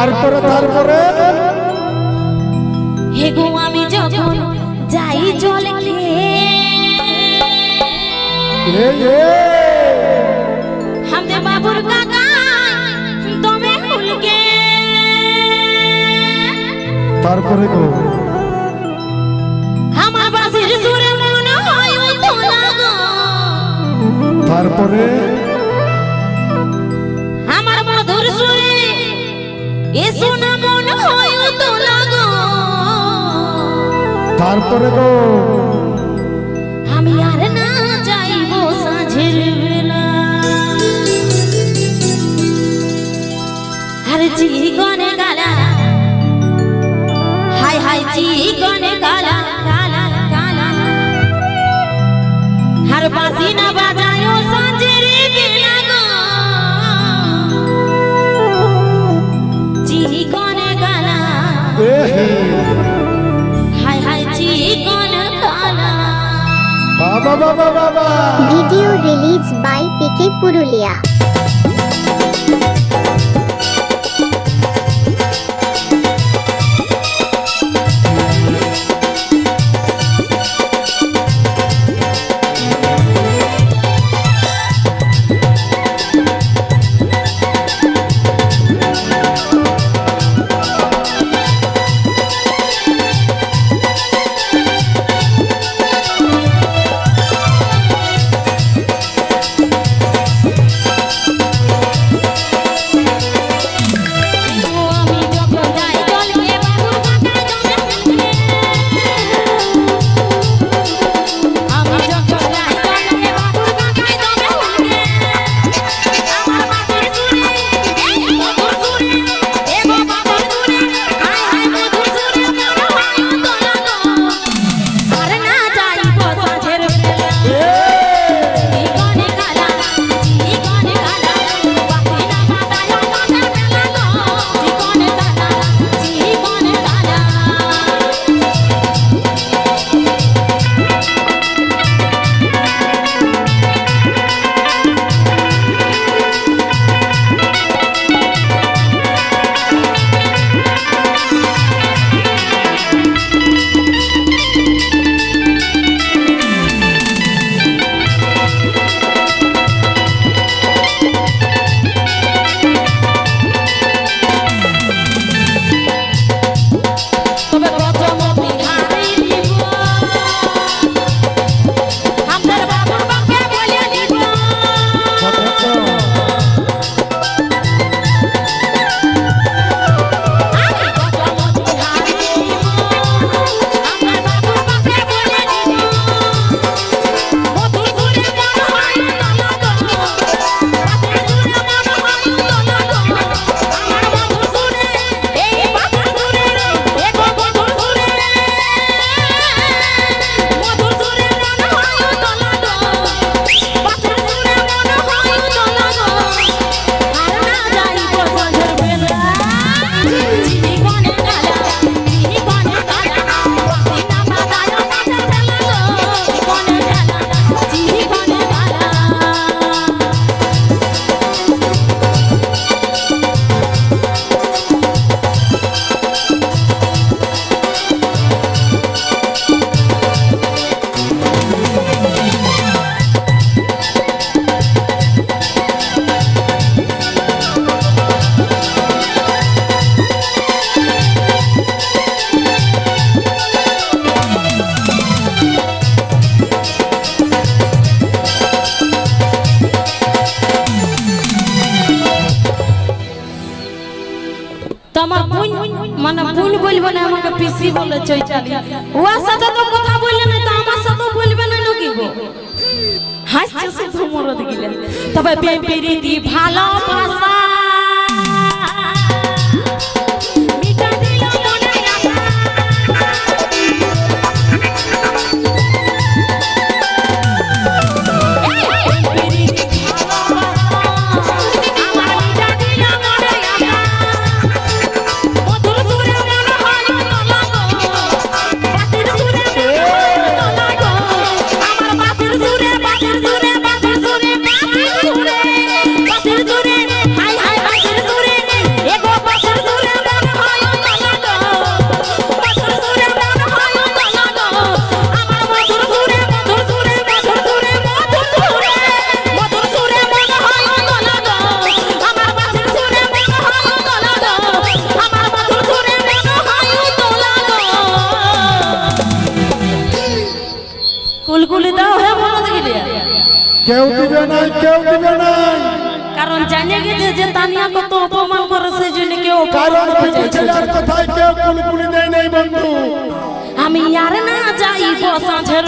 তারপরে তারপরে? হে গো আমি যখন যাই জল হামদে বাবুর কাকা দমে হুলকে। তারপরে গো? আমার বাসির সুরে মনে হয় তারপরে? তারপরে তো video release by PK Purulia. তোমার বোন মানে ভুল বলব না, আমাকে পিসি বলে চৈতালি। ওর সাথে তো কথা বললে না, তো আমার সাথে বলবে না নাকি গো হাসছে তো মরদ গিলে। তবে বেপেরি দি ভালো কুলকুলি দাও হে বলদ কেউ দিবে না কেউ দিবে না কারণ জানে গেছে যে তানিয়া কত অপমান করে সেই জন্য কেউ কারণ ছেলের কেউ কুলকুলি দেয় নাই বন্ধু। আমি আর না যাইব সাঁঝের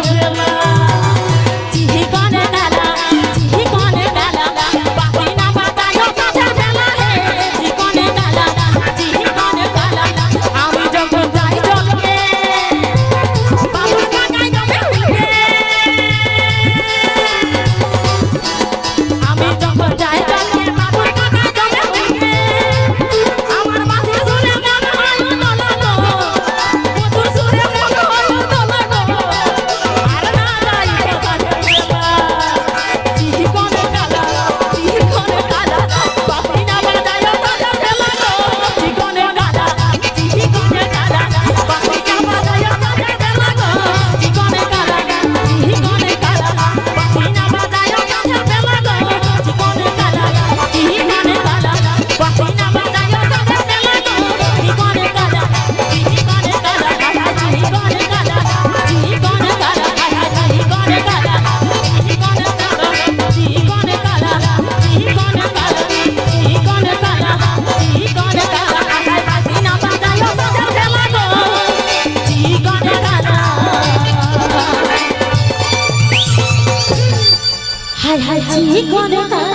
হাই হাই চিকন তা